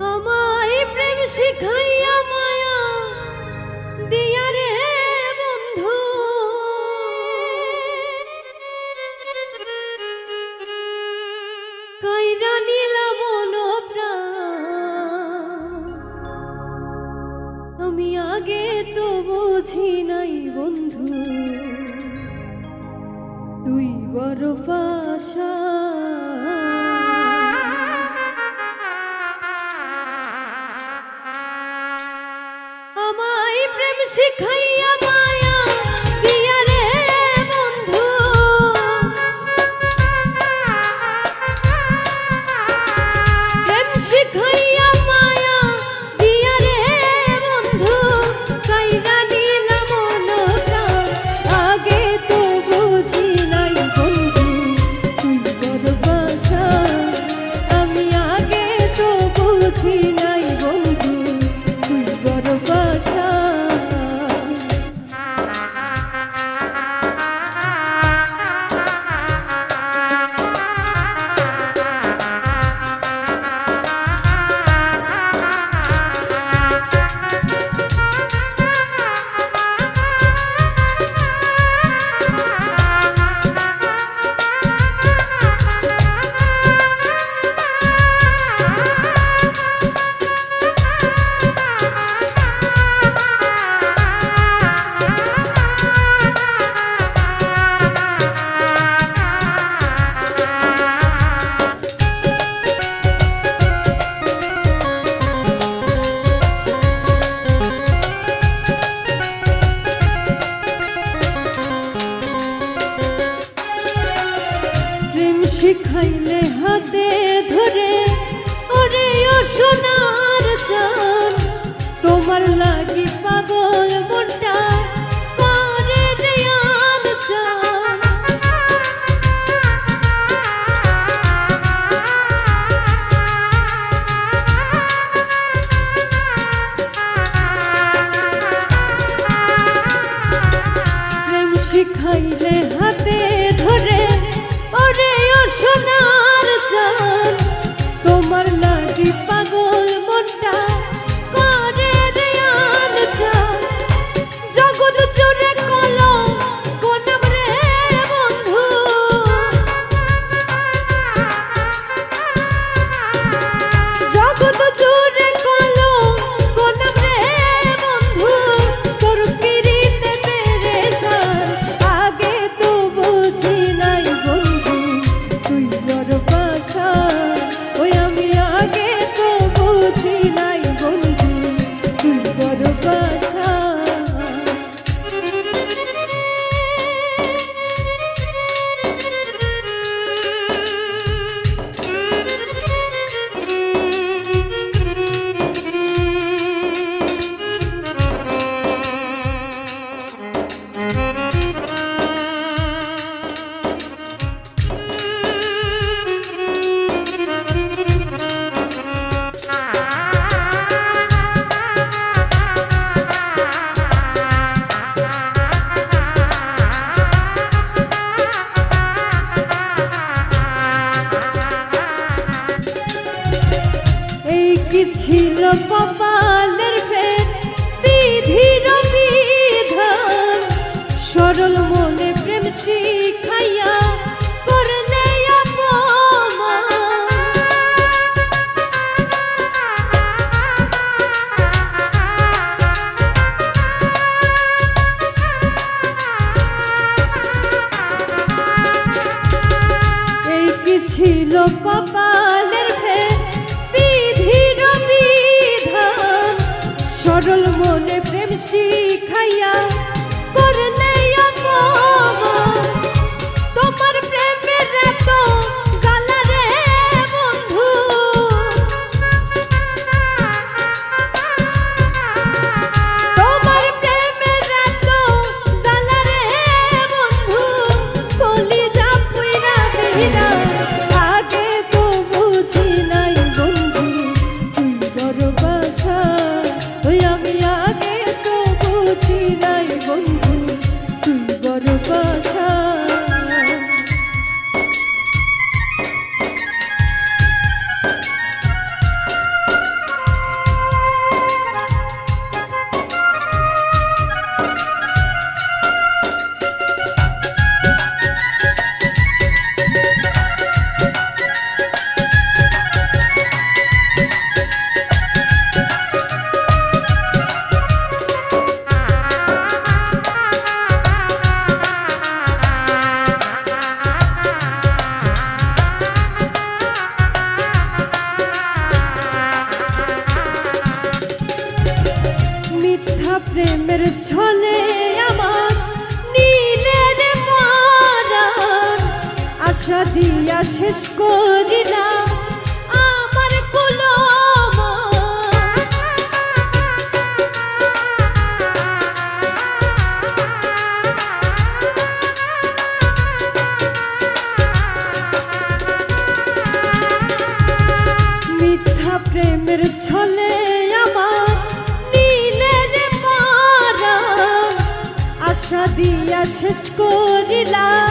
আমায় প্রেম শিখাইয়া মায়া দিয়া রে বন্ধু। কইরা নীলা মন আমি আগে তো বুঝি নাই বন্ধু। তুই বড় পাশা শিখাইলে হাতে ধরে ওরে ও সোনার চান তোমার লাগি পাগল মনটা করে দেয়াল Lucas. ছিল কপালের ফের বিধির বিধান সরল মনে প্রেম শিখাইয়া করলে অপমান। আশা দিয়া শেষ করিলাম আমার কুলমা মিথ্যা প্রেমের ছলে আশা দিয়া শেষ করিলা